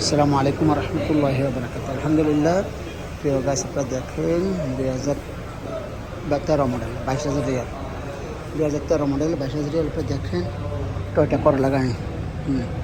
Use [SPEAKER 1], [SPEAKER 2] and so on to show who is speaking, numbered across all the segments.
[SPEAKER 1] আসসালামু আলাইকুম রহমতুল্লাহ বরকাত আলহামদুলিল্লাহ, প্রিয় গাছ আপনারা দেখেন দুই হাজার তেরো মডেল, বাইশ হাজার রিয়াল। দুই হাজার তেরো মডেল, বাইশ হাজার রিয়াল দেখেন, টয়টা করলা গাড়ি। হুম।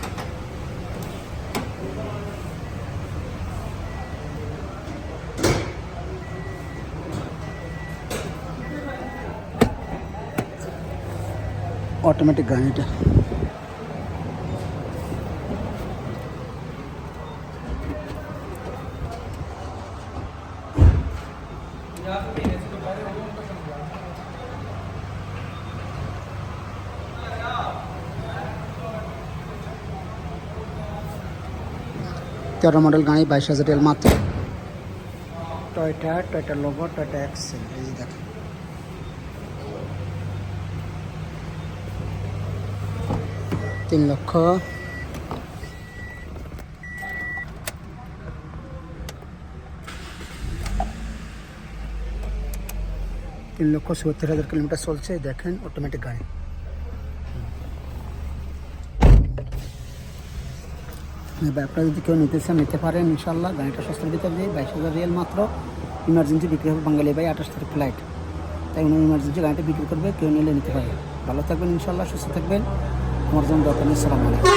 [SPEAKER 1] অটোমেটিক গাড়িটা তেরো মডেল গাড়ি বাইশ হাজার রিয়াল মাত্র Toyota Toyota logo Toyota Excel এই যে দেখেন তিন লক্ষ। তিন লক্ষ সত্তর হাজার কিলোমিটার চলছে, দেখেন অটোমেটিক গাড়ি। আপনারা যদি কেউ নিতে চান নিতে পারেন ইনশাল্লাহ গাড়িটা সস্তার ভিতরে দিয়ে, বাইশ হাজার রিয়াল মাত্র। ইমার্জেন্সি বিক্রি হবে বাঙালি ভাই, আঠাশ তারিখ ফ্লাইট। তাই উনি ইমার্জেন্সি গাড়িটা বিক্রি করবে, কেউ নিলে নিতে পারে ভালো থাকবেন ইনশাল্লাহ সুস্থ থাকবেন। আমার জন্য দরকার নেই সালাম আলাইকুম।